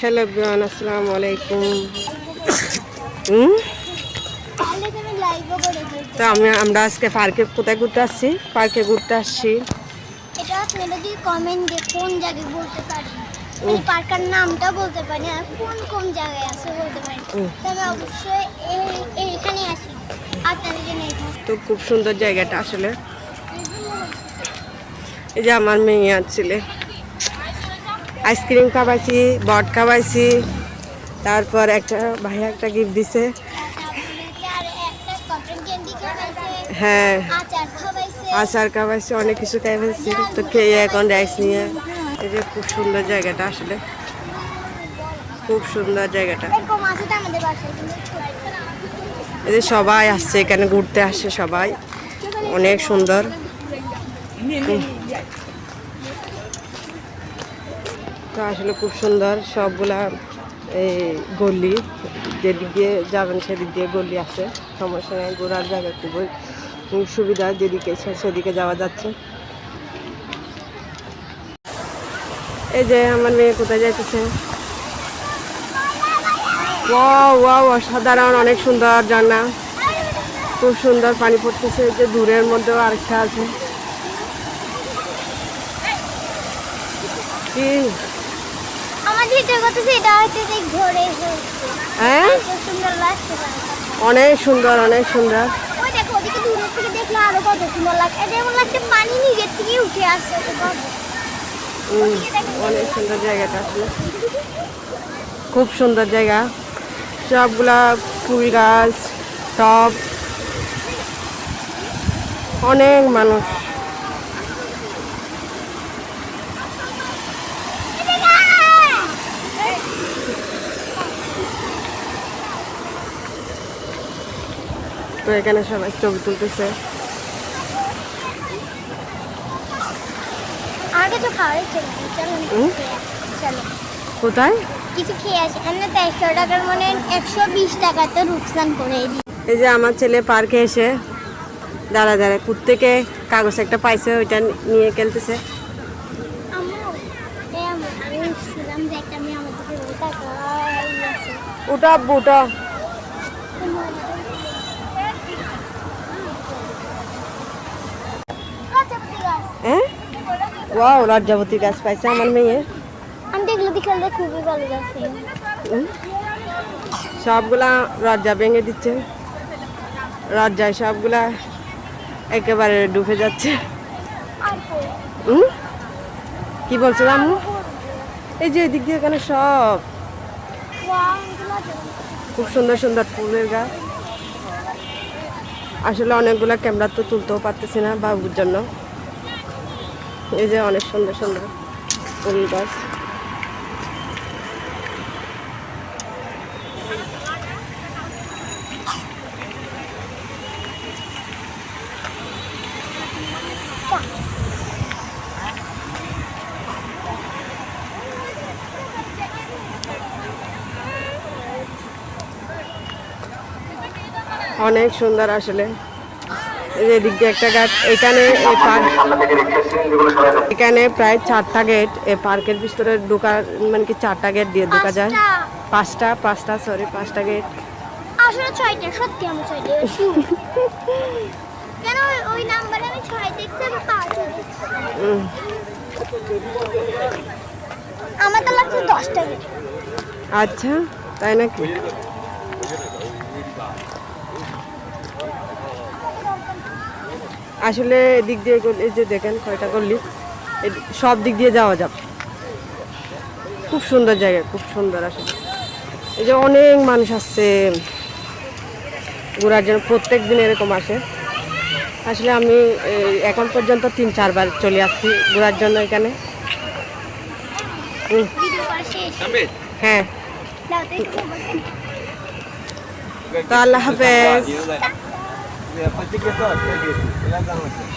Hello বিয়ান আসসালামু আলাইকুম। তো আমি আমরা আজকে পার্কে কোথায় ঘুরতে আসছি? পার্কে ঘুরতে আসছি। এটা আপনারা যদি কমেন্ট দিয়ে কোন জায়গায় বলতে পারেন। এই পার্কের নামটা বলতে পারেন আর কোন কোন জায়গায় আছে বলতে পারেন। হুম। তবে অবশ্যই এই- এইখানে আসি আপনাদের জন্য এখানে তো খুব সুন্দর জায়গাটা আসলে। এই যে আমার মেয়ে আর ছেলে। আইসক্রিম খাওয়াইছি, বট খাওয়াইছি। তারপর একটা ভাইয়া একটা গিফট দিছে। হ্যাঁ। আচার খাওয়াইছে, অনেক কিছু খাইছি তো খেয়ে এখন রাইস নিয়ে। এই যে খুব সুন্দর জায়গাটা আসলে। খুব সুন্দর জায়গাটা। এই যে সবাই আসছে, এখানে ঘুরতে আসছে সবাই। অনেক সুন্দর। তো আসলে খুব সুন্দর। সবগুলা এই গলি, যেদিক দিয়ে যাবেন সেদিক দিয়ে গলি আছে। সমস্যা নেই, ঘোরার জায়গা খুবই সুবিধা, যেদিকে সেদিকে যাওয়া যাচ্ছে। এই যে আমার মেয়ে কোথায় যাইতেছে? অসাধারণ, অনেক সুন্দর ঝর্ণা খুব সুন্দর পানি পড়তেছে যে দূরের মধ্যেও আরেকটা আছে। কি? আমাদের যেটা করতেছে এটা হচ্ছে যে ঘরে হ্যাঁ? খুব সুন্দর লাগছে অনেক সুন্দর অনেক সুন্দর। ওই দেখো ওদিকে দূরের থেকে দেখলে আরও কত সুন্দর লাগছে। এটা লাগছে পানি নিজের থেকে উঠে আসছে উম, অনেক সুন্দর জায়গাটা আসলে। খুব সুন্দর জায়গা। সবগুলা ফুল গাছ টব। অনেক মানুষ। তো এখানে সবাই ছবি তুলতেছে। চলো কোথায়? কিছু খেয়ে আসি এমনি তো একশো টাকার মানে একশো বিশ টাকা তো রুকসান করে দিই। এই যে আমার ছেলে পার্কে এসে দাঁড়া দাঁড়া থেকে কাগজ একটা পাইছে ওইটা নিয়ে খেলতেছে। আমার আমি ছিলাম যে একটা মেয়ে আমার দিকে ওই তাকাই আছে ওটা আব্বু ওটা লজ্জাপতি গাছ। হ্যাঁ ওয়াও লজ্জাবতী গাছ পাইছে আমার মেয়ে। আমি দেখল বিকালে খুবই ভালো লাগছে। সবগুলা লজ্জা ভেঙে দিচ্ছে। লজ্জায় সবগুলা একেবারে ডুবে যাচ্ছে। হুম? কি বলছিলাম এই যে এদিক দিয়ে এখানে সব। খুব সুন্দর সুন্দর ফুলের গাছ। আসলে অনেকগুলো ক্যামেরা তো তুলতেও পারতেছি না বাবুর জন্য। এই যে অনেক সুন্দর সুন্দর ফুল গাছ। অনেক সুন্দর আসলে। এদিক দিয়ে একটা গাছ এখানে এই পার্ক এখানে প্রায় চারটা গেট এই পার্কের ভিতরে ঢোকা মানে কি চারটা গেট দিয়ে ঢোকা যায়। পাঁচটা। পাঁচটা সরি পাঁচটা গেট। আসলে ছয়টা সত্যি আমি ছয়টা। কেন ওই- ওই নাম্বারে আমি ছয় দেখছি আমি পাঁচও আমার তো লাগছে দশটা মিনিট আচ্ছা তাই নাকি? আসলে এদিক দিয়ে এই যে দেখেন কয়টা করলি সব দিক দিয়ে যাওয়া যাবে। খুব সুন্দর জায়গা, খুব সুন্দর আসলে। এই যে অনেক মানুষ আসছে, ঘোরার জন্য প্রত্যেক দিন এরকম আসে। আসলে আমি এখন পর্যন্ত তিন, চারবার চলে আসছি ঘোরার জন্য এখানে। হ্যাঁ। তো আল্লাহ হাফেজ। Patike sor. Patike. Ulan